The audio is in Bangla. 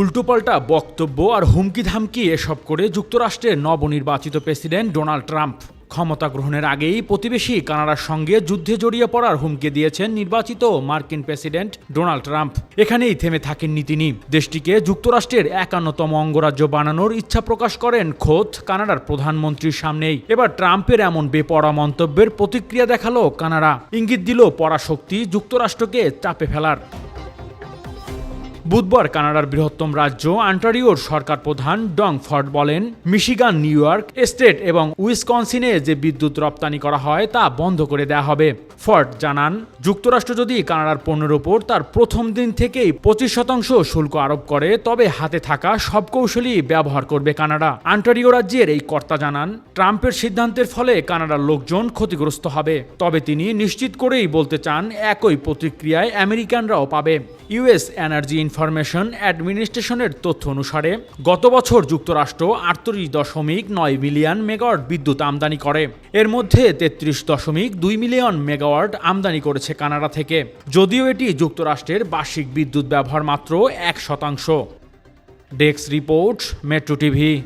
উল্টোপাল্টা বক্তব্য আর হুমকি ধামকি এসব করে যুক্তরাষ্ট্রের নবনির্বাচিত প্রেসিডেন্ট ডোনাল্ড ট্রাম্প। ক্ষমতা গ্রহণের আগেই প্রতিবেশী কানাডার সঙ্গে যুদ্ধে জড়িয়ে পড়ার হুমকি দিয়েছেন নির্বাচিত মার্কিন প্রেসিডেন্ট ডোনাল্ড ট্রাম্প। এখানেই থেমে থাকেননি তিনি দেশটিকে যুক্তরাষ্ট্রের একান্নতম অঙ্গরাজ্য বানানোর ইচ্ছা প্রকাশ করেন খোদ কানাডার প্রধানমন্ত্রীর সামনেই। এবার ট্রাম্পের এমন বেপরা মন্তব্যের প্রতিক্রিয়া দেখাল কানাডা। ইঙ্গিত দিল পরাশক্তি যুক্তরাষ্ট্রকে চাপে ফেলার। বুধবার কানাডার বৃহত্তম রাজ্য আন্টারিওর সরকার প্রধান ডং ফর্ড বলেন, মিশিগান, নিউ ইয়র্ক স্টেট এবং উইসকনসিনে যে বিদ্যুৎ রপ্তানি করা হয় তা বন্ধ করে দেওয়া হবে। ফর্ড জানান, যুক্তরাষ্ট্র যদি কানাডার পণ্যের ওপর তার প্রথম দিন থেকেই পঁচিশ শতাংশ শুল্ক আরোপ করে, তবে হাতে থাকা সব কৌশলই ব্যবহার করবে কানাডা। আন্টারিও রাজ্যের এই কর্তা জানান, ট্রাম্পের সিদ্ধান্তের ফলে কানাডার লোকজন ক্ষতিগ্রস্ত হবে। তবে তিনি নিশ্চিত করেই বলতে চান, একই প্রতিক্রিয়ায় আমেরিকানরাও পাবে। ইউএস এনার্জি ইনফরমেশন অ্যাডমিনিস্ট্রেশনের তথ্য অনুসারে, গত বছর যুক্তরাষ্ট্র আটত্রিশ দশমিক নয় মিলিয়ন মেগাওয়াট বিদ্যুৎ আমদানি করে। এর মধ্যে তেত্রিশ দশমিক দুই মিলিয়ন মেগাওয়াট আমদানি করেছে কানাডা থেকে। যদিও এটি যুক্তরাষ্ট্রের বার্ষিক বিদ্যুৎ ব্যবহার মাত্র এক শতাংশ। Desk report, metro TV.